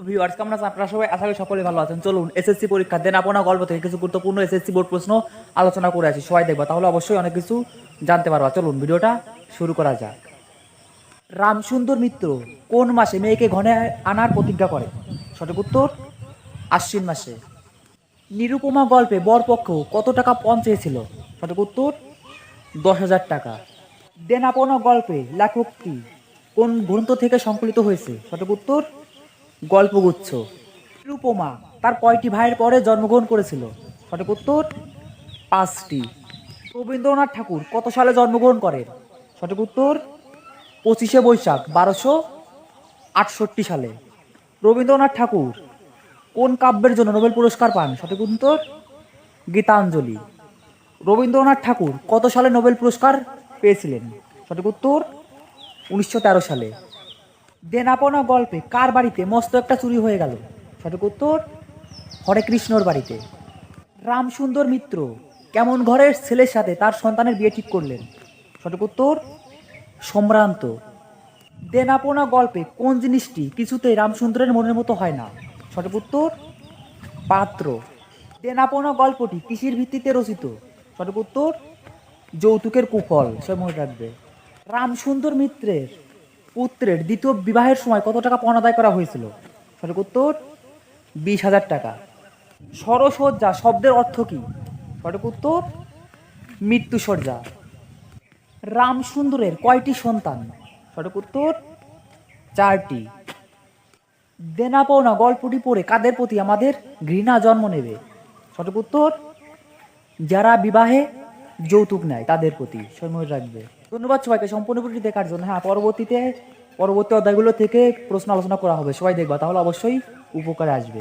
Viewers কেমন আছেন? আপনারা সবাই? আশা সকলে ভালো আছেন। চলুন এসএসসি পরীক্ষা। দেন আপনা গল্প থেকে কিছু গুরুত্বপূর্ণ এসএসসি বোর্ড প্রশ্ন আলোচনা করে আছি সবাই দেখবা, তাহলে অবশ্যই অনেক কিছু জানতে পারবা। চলুন, ভিডিওটা শুরু করা যাক। রামসুন্দর মিত্র, কোন মাসে মেয়েকে ঘনে আনার প্রতিজ্ঞা করে? সঠিক উত্তর, আশ্বিন মাসে। নিরুপমা গল্পে বরপক্ষ কত টাকা পণ চেয়েছিল? সঠিক উত্তর, দশ হাজার টাকা। দেনাপনা গল্পে লেখকটি কোন গ্রন্থ থেকে সংকলিত হয়েছে? সঠিক উত্তর গল্পগুচ্ছ। নিরুপমা তার কয়টি ভাইয়ের পরে জন্মগ্রহণ করেছিল? সঠিক উত্তর, পাঁচটি। রবীন্দ্রনাথ ঠাকুর কত সালে জন্মগ্রহণ করেন? সঠিক উত্তর, পঁচিশে বৈশাখ, বারোশো আটষট্টি সালে। রবীন্দ্রনাথ ঠাকুর কোন কাব্যের জন্য নোবেল পুরস্কার পান? সঠিক উত্তর, গীতাঞ্জলি। রবীন্দ্রনাথ ঠাকুর কত সালে নোবেল পুরস্কার পেয়েছিলেন? সঠিক উত্তর, উনিশশো তেরো সালে। দেনাপনা গল্পে কার বাড়িতে মস্ত একটা চুরি হয়ে গেল? সঠিক উত্তর, হরে কৃষ্ণর বাড়িতে। রামসুন্দর মিত্র কেমন ঘরের ছেলের সাথে তার সন্তানের বিয়ে ঠিক করলেন? সঠিক উত্তর, সম্ভ্রান্ত। দেনাপনা গল্পে কোন জিনিসটি কিছুতেই রামসুন্দরের মনের মতো হয় না? সঠিক উত্তর, পাত্র। দেনাপনা গল্পটি কৃষির ভিত্তিতে রচিত। সঠিক উত্তর, যৌতুকের কুফল, সে মনে রাখবে। রামসুন্দর মিত্রের পুত্রের দ্বিতীয় বিবাহের সময় কত টাকা পণ আদায় করা হয়েছিল? সঠিক উত্তর, বিশ হাজার টাকা। সরসজ্জা শব্দের অর্থ কি? সঠিক উত্তর, মৃত্যুসজ্জা। রামসুন্দরের কয়টি সন্তান? সঠিক উত্তর, চারটি। দেনা পাওনা গল্পটি পড়ে কাদের প্রতি আমাদের ঘৃণা জন্ম নেবে? সঠিক উত্তর, যারা বিবাহে যৌতুক নেয় তাদের প্রতি। সময় রাখবে। ধন্যবাদ সবাইকে সম্পূর্ণ ভিডিওটি দেখার জন্য। হ্যাঁ পরবর্তীতে, পরবর্তী অধ্যায়গুলো থেকে প্রশ্ন আলোচনা করা হবে। সবাই দেখবা, তাহলে অবশ্যই উপকারে আসবে।